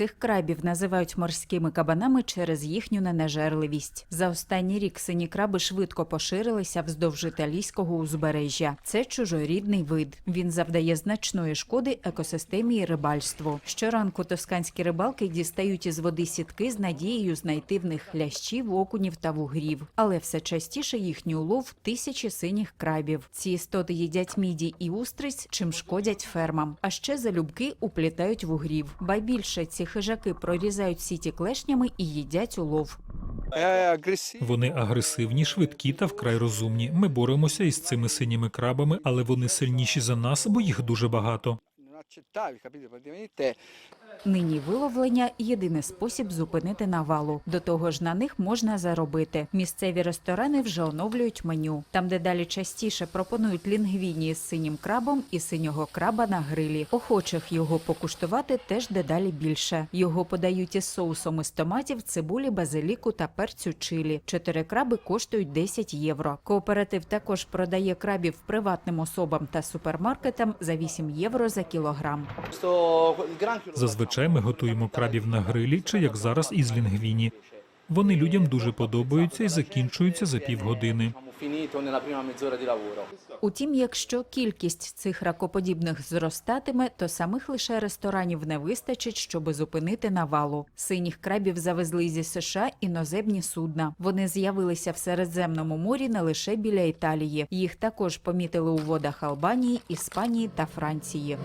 Цих крабів називають морськими кабанами через їхню ненажерливість. За останній рік сині краби швидко поширилися вздовж італійського узбережжя. Це чужорідний вид. Він завдає значної шкоди екосистемі і рибальству. Щоранку тосканські рибалки дістають із води сітки з надією знайти в них хлящів, окунів та вугрів. Але все частіше їхній улов тисячі синіх крабів. Ці істоти їдять міді і устриць, чим шкодять фермам. А ще залюбки уплітають вугрів. Ба більше ці хижаки прорізають сіті клешнями і їдять улов. Aggressivo. Вони агресивні, швидкі та вкрай розумні. Ми боремося із цими синіми крабами, але вони сильніші за нас, бо їх дуже багато. Нині виловлення єдиний спосіб зупинити навалу. До того ж, на них можна заробити. Місцеві ресторани вже оновлюють меню. Там, де далі частіше пропонують лінгвіні з синім крабом і синього краба на грилі. Охочих його покуштувати теж дедалі більше. Його подають із соусом із томатів, цибулі, базиліку та перцю чилі. Чотири краби коштують 10 євро. Кооператив також продає крабів приватним особам та супермаркетам за 8 євро за кілограм. Lo Зазвичай ми готуємо крабів на грилі чи як зараз із лінгвіні. Вони людям дуже подобаються і закінчуються за півгодини. Утім, якщо кількість цих ракоподібних зростатиме, то самих лише ресторанів не вистачить, щоб зупинити навалу. Синіх крабів завезли зі США іноземні судна. Вони з'явилися в Середземному морі не лише біля Італії. Їх також помітили у водах Албанії, Іспанії та Франції.